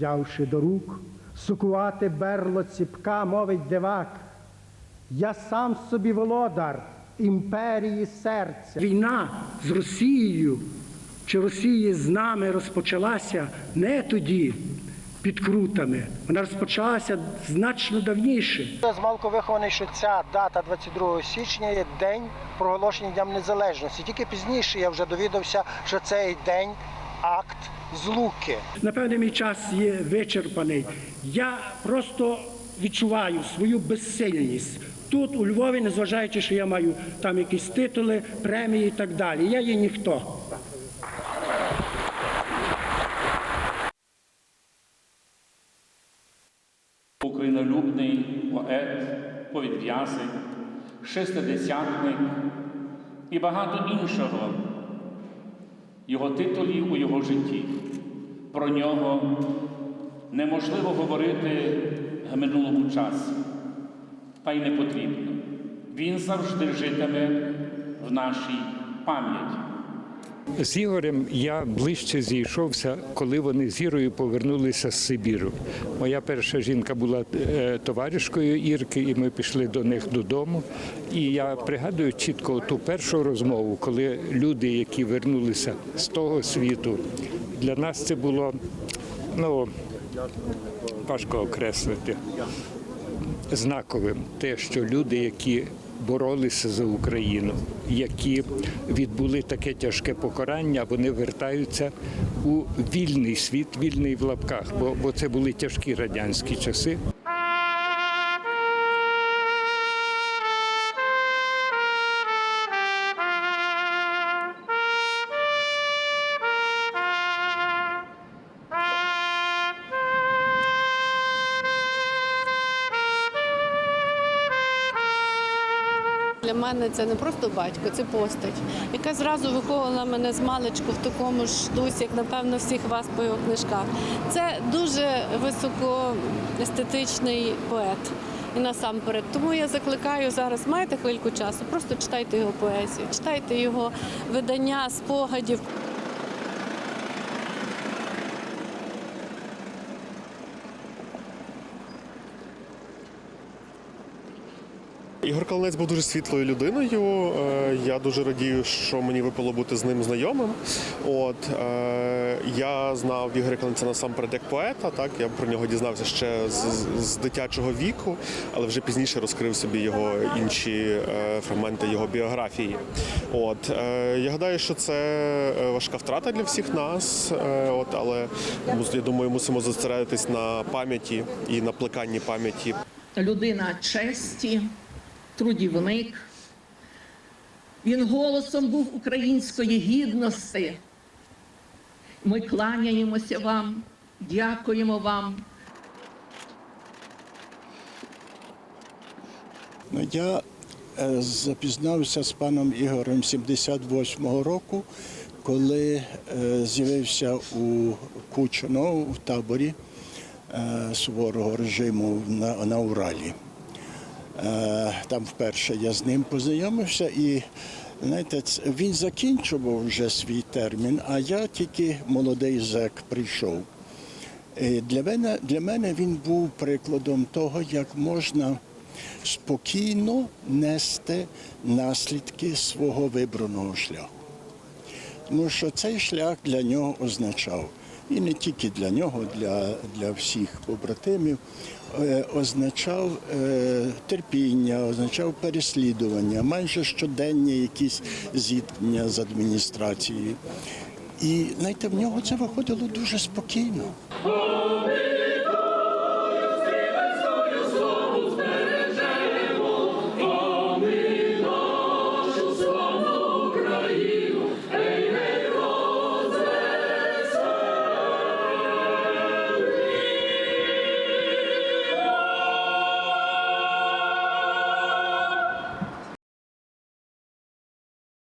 Взявши до рук сукувати берло ціпка, мовить дивак. Я сам собі володар імперії серця. Війна з Росією чи Росії з нами розпочалася не тоді під крутами. Вона розпочалася значно давніше. Я змалку вихований, що ця дата 22 січня є день проголошення Днем Незалежності. Тільки пізніше я вже довідався, що цей день акт злуки. Напевне, мій час є вичерпаний. Я просто відчуваю свою безсильність. Тут, у Львові, незважаючи, що я маю там якісь титули, премії і так далі. Я є ніхто. Українолюбний поет, повідв'язень, шестидесятник і багато іншого його титулів у його житті. Про нього неможливо говорити в минулому часі, та й не потрібно. Він завжди житиме в нашій пам'яті. З Ігорем я ближче зійшовся, коли вони з Ірою повернулися з Сибіру. Моя перша жінка була е, товаришкою Ірки, і ми пішли до них додому. І я пригадую чітко ту першу розмову, коли люди, які вернулися з того світу, для нас це було ну, важко окреслити знаковим те, що люди, які боролися за Україну, які відбули таке тяжке покарання, вони вертаються у вільний світ, вільний в лапках, бо, це були тяжкі радянські часи. Для мене це не просто батько, це постать, яка зразу виховувала мене з маличку в такому ж дусі, як напевно всіх вас по його книжках. Це дуже високоестетичний поет. І насамперед, тому я закликаю зараз, маєте хвильку часу, просто читайте його поезію, читайте його видання спогадів. Ігор Калинець був дуже світлою людиною. Е, Я дуже радію, що мені випало бути з ним знайомим. От е, я знав Ігоря Калинця насамперед як поета. Так я про нього дізнався ще з, з- дитячого віку, але вже пізніше розкрив собі його інші е, фрагменти його біографії. От я гадаю, що це важка втрата для всіх нас. От, але я думаю, мусимо зосередитись на пам'яті і на плеканні пам'яті людина честі, трудівник. Він голосом був української гідності. Ми кланяємося вам, дякуємо вам. Ну, Я е, запізнався з паном Ігорем 78-го року, коли е, з'явився у Кучино в таборі е, суворого режиму на, на Уралі. Е, Там вперше я з ним познайомився і знаєте, він закінчував вже свій термін, а я тільки молодий зек прийшов. Е, Для мене, для мене він був прикладом того, як можна спокійно нести наслідки свого вибраного шляху. Тому що цей шлях для нього означав, і не тільки для нього, для, для всіх побратимів, е, означав е, терпіння, означав переслідування, майже щоденні якісь зіткнення з адміністрацією. І знаєте, в нього це виходило дуже спокійно.